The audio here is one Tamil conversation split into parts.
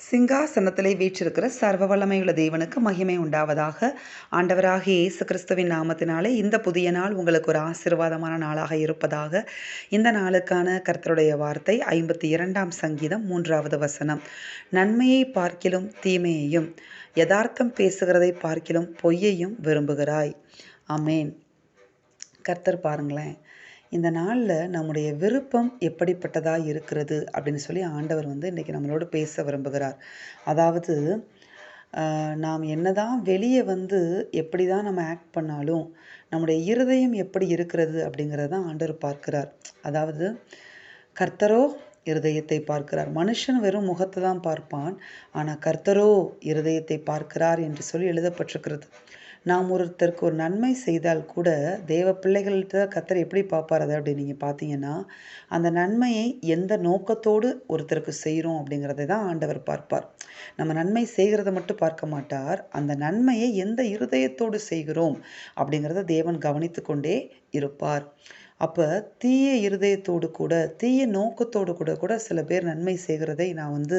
சிங்காசனத்திலே வீற்றிருக்கிற சர்வ வல்லமையுள்ள தேவனுக்கு மகிமை உண்டாவதாக. ஆண்டவராக இயேசு கிறிஸ்துவின் நாமத்தினாலே இந்த புதிய நாள் உங்களுக்கு ஒரு ஆசீர்வாதமான நாளாக இருப்பதாக. இந்த நாளுக்கான கர்த்தருடைய வார்த்தை ஐம்பத்தி இரண்டாம் சங்கீதம் மூன்றாவது வசனம். நன்மையை பார்க்கிலும் தீமையையும் யதார்த்தம் பேசுகிறதை பார்க்கிலும் பொய்யையும் விரும்புகிறாய். அமேன் கர்த்தர் பாருங்களேன். இந்த நாளில் நம்முடைய விருப்பம் எப்படிப்பட்டதாக இருக்கிறது அப்படின்னு சொல்லி ஆண்டவர் வந்து இன்றைக்கி நம்மளோட பேச விரும்புகிறார். அதாவது நாம் நாம் என்னதான் வெளியே வந்து எப்படி தான் நம்ம ஆக்ட் பண்ணாலும் நம்முடைய இருதயம் எப்படி இருக்கிறது அப்படிங்கிறத தான் ஆண்டவர் பார்க்கிறார். அதாவது கர்த்தரோ இருதயத்தை பார்க்கிறார். மனுஷன் வெறும் முகத்தை தான் பார்ப்பான் ஆனால் கர்த்தரோ இருதயத்தை பார்க்கிறார் என்று சொல்லி எழுதப்பட்டிருக்கிறது. நாம் ஒருத்தருக்கு ஒரு நன்மை செய்தால் கூட தேவ பிள்ளைகள்கிட்ட கத்தர் எப்படி பார்ப்பார் அதை அப்படி நீங்கள் பார்த்தீங்கன்னா அந்த நன்மையை எந்த நோக்கத்தோடு ஒருத்தருக்கு செய்கிறோம் அப்படிங்கிறத தான் ஆண்டவர் பார்ப்பார். நம்ம நன்மை செய்கிறத மட்டும் பார்க்க மாட்டார். அந்த நன்மையை எந்த இருதயத்தோடு செய்கிறோம் அப்படிங்கிறத தேவன் கவனித்து கொண்டே இருப்பார். அப்போ தீய இருதயத்தோடு கூட தீய நோக்கத்தோடு கூட கூட சில பேர் நன்மை செய்கிறதை நான் வந்து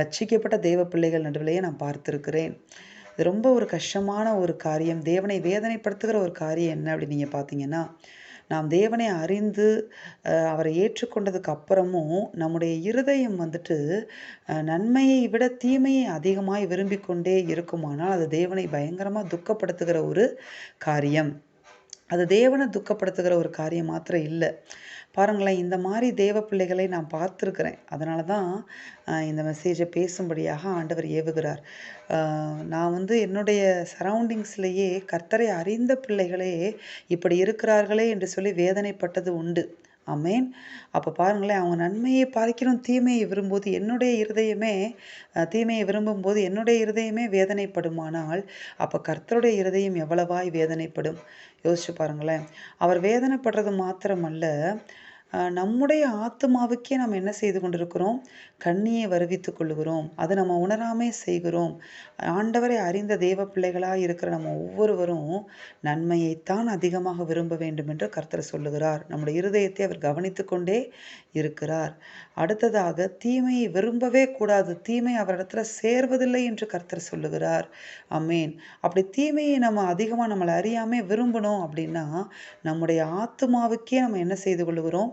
ரட்சிக்கப்பட்ட தெய்வ பிள்ளைகள் நடுவிலேயே நான் பார்த்துருக்கிறேன். இது ரொம்ப ஒரு கஷ்டமான ஒரு காரியம். தேவனை வேதனைப்படுத்துகிற ஒரு காரியம் என்ன அப்படின்னு நீங்கள் பார்த்தீங்கன்னா நாம் தேவனை அறிந்து அவரை ஏற்றுக்கொண்டதுக்கு அப்புறமும் நம்முடைய இருதயம் வந்துட்டு நன்மையை விட தீமையை அதிகமாய் விரும்பிக் கொண்டே இருக்குமானால் அது தேவனை பயங்கரமாக துக்கப்படுத்துகிற ஒரு காரியம். அது தேவனை துக்கப்படுத்துகிற ஒரு காரியம் மாத்திரம் இல்லை. பாருங்களேன் இந்த மாதிரி தேவ பிள்ளைகளை நான் பார்த்துருக்குறேன். அதனால தான் இந்த மெசேஜை பேசும்படியாக ஆண்டவர் ஏவுகிறார். நான் வந்து என்னுடைய சரௌண்டிங்ஸ்லேயே கர்த்தரை அறிந்த பிள்ளைகளே இப்படி இருக்கிறார்களே என்று சொல்லி வேதனைப்பட்டது உண்டு. அமேன் அப்போ பாருங்களேன் அவங்க நன்மையை பார்க்கிறோம் தீமையை விரும்பும்போது என்னுடைய இருதயமே தீமையை விரும்பும்போது என்னுடைய இருதயமே வேதனைப்படுமானால் அப்போ கர்த்தருடைய இருதயம் எவ்வளவாய் வேதனைப்படும்? யோசிச்சு பாருங்களேன். அவர் வேதனைப்படுறது மாத்திரமல்ல நம்முடைய ஆத்மாவுக்கே நாம் என்ன செய்து கொண்டிருக்கிறோம்? கண்ணியை வருவித்து கொள்கிறோம் அதை நம்ம உணராமே செய்கிறோம். ஆண்டவரை அறிந்த தெய்வ பிள்ளைகளாக இருக்கிற நம்ம ஒவ்வொருவரும் நன்மையைத்தான் அதிகமாக விரும்ப வேண்டும் என்று கர்த்தர் சொல்லுகிறார். நம்முடைய இருதயத்தை அவர் கவனித்து கொண்டே இருக்கிறார். அடுத்ததாக தீமையை விரும்பவே கூடாது. தீமை அவரிடத்துல சேர்வதில்லை என்று கர்த்தர் சொல்லுகிறார். அமேன் அப்படி தீமையை நம்ம அதிகமாக நம்மளை அறியாமல் விரும்பணும் அப்படின்னா நம்முடைய ஆத்மாவுக்கே நம்ம என்ன செய்து கொள்கிறோம்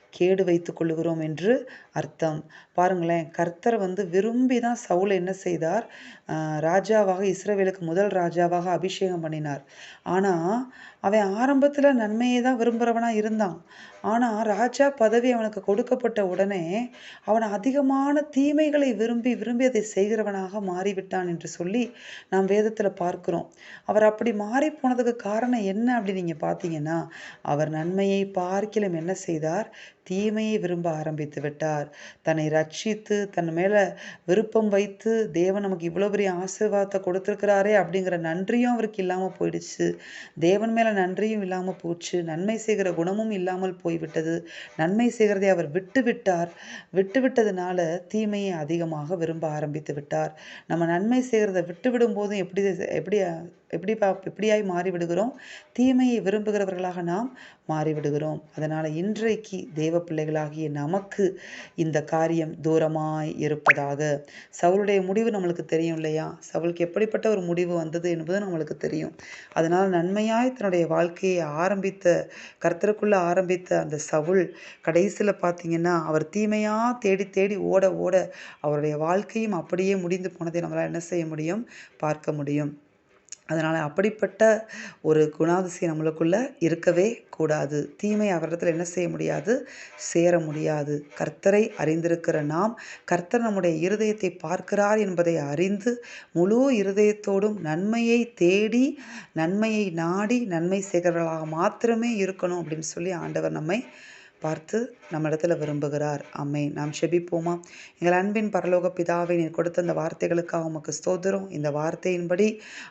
கேடு வைத்து கொள்ளுகிறோம் என்று அர்த்தம். பாருங்களேன் கர்த்தர் வந்து விரும்பி தான் சவுலை என்ன செய்தார்? ராஜாவாக இஸ்ரேவேலுக்கு முதல் ராஜாவாக அபிஷேகம் பண்ணினார். ஆனால் அவன் ஆரம்பத்தில் நன்மையை தான் விரும்புகிறவனாக இருந்தான். ஆனால் ராஜா பதவி அவனுக்கு கொடுக்கப்பட்ட உடனே அவன் அதிகமான தீமைகளை விரும்பி விரும்பி அதை செய்கிறவனாக மாறிவிட்டான் என்று சொல்லி நாம் வேதத்தில் பார்க்கிறோம். அவர் அப்படி மாறி போனதுக்கு காரணம் என்ன அப்படி நீங்கள் பார்த்தீங்கன்னா அவர் நன்மையை பார்க்கிலும் என்ன செய்தார்? தீமையை விரும்ப ஆரம்பித்து விட்டார். தன்னை ரட்சித்து தன் மேலே விருப்பம் வைத்து தேவன் நமக்கு இவ்வளோ பெரிய ஆசீர்வாதத்தை கொடுத்துருக்கிறாரே அப்படிங்கிற நன்றியும் அவருக்கு இல்லாமல் போயிடுச்சு. தேவன் மேலே நன்றியும் இல்லாமல் போச்சு. நன்மை செய்கிற குணமும் இல்லாமல் போய்விட்டது. நன்மை செய்கிறதை அவர் விட்டு விட்டார். விட்டு விட்டதுனால தீமையை அதிகமாக விரும்ப ஆரம்பித்து விட்டார். நம்ம நன்மை செய்கிறத விட்டு விடும்போதும் எப்படி எப்படி எப்படி பா எப்படியாய் மாறிவிடுகிறோம்? தீமையை விரும்புகிறவர்களாக நாம் மாறிவிடுகிறோம். அதனால் இன்றைக்கு தேவ பிள்ளைகளாகிய நமக்கு இந்த காரியம் தூரமாய் இருப்பதாக. சவுளுடைய முடிவு நம்மளுக்கு தெரியும் இல்லையா? சவுளுக்கு எப்படிப்பட்ட ஒரு முடிவு வந்தது என்பது நம்மளுக்கு தெரியும். அதனால் நன்மையாய் தன்னுடைய வாழ்க்கையை ஆரம்பித்த கர்த்தருக்குள்ளே ஆரம்பித்த அந்த சவுள் கடைசியில் பார்த்தீங்கன்னா அவர் தீமையாக தேடி தேடி ஓட ஓட அவருடைய வாழ்க்கையும் அப்படியே முடிந்து போனதை நம்மளால் என்ன செய்ய முடியும்? பார்க்க முடியும். அதனால் அப்படிப்பட்ட ஒரு குணாதிசயம் நம்மளுக்குள்ளே இருக்கவே கூடாது. தீமை அவரிடத்தில் என்ன செய்ய முடியாது? சேர முடியாது. கர்த்தரை அறிந்திருக்கிற நாம் கர்த்தர் நம்முடைய இருதயத்தை பார்க்கிறார் என்பதை அறிந்து முழு இருதயத்தோடும் நன்மையை தேடி நன்மையை நாடி நன்மை செய்கிறவர்களாக மாத்திரமே இருக்கணும் அப்படின்னு சொல்லி ஆண்டவர் நம்மை பார்த்து நம்ம இடத்துல விரும்புகிறார். அம்மே நாம் செபிப்போமா? எங்கள் அன்பின் பரலோக பிதாவை நீர் கொடுத்த அந்த வார்த்தைகளுக்காக உமக்கு ஸ்தோத்திரம். இந்த வார்த்தையின்படி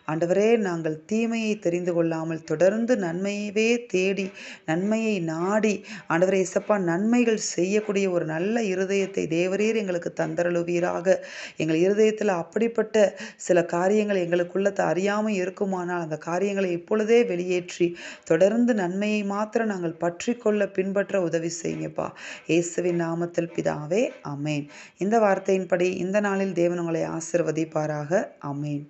ஆண்டவரே நாங்கள் தீமையை தெரிந்து கொள்ளாமல் தொடர்ந்து நன்மையவே தேடி நன்மையை நாடி ஆண்டவரே இசப்பா நன்மைகள் செய்யக்கூடிய ஒரு நல்ல இருதயத்தை தேவரீர் எங்களுக்கு தந்தரழுவீராக எங்கள் இருதயத்தில் அப்படிப்பட்ட சில காரியங்கள் எங்களுக்குள்ள த- அறியாமல் இருக்குமானால் அந்த காரியங்களை இப்பொழுதே வெளியேற்றி தொடர்ந்து நன்மையை மாத்திரம் நாங்கள் பற்றி கொள்ள பின்பற்ற உதவி உதவி செய்யுங்கப்பா. இயேசுவின் நாமத்தில் பிதாவே அமேன் இந்த வார்த்தையின்படி இந்த நாளில் தேவன் உங்களை ஆசிர்வதிப்பாராக அமேன்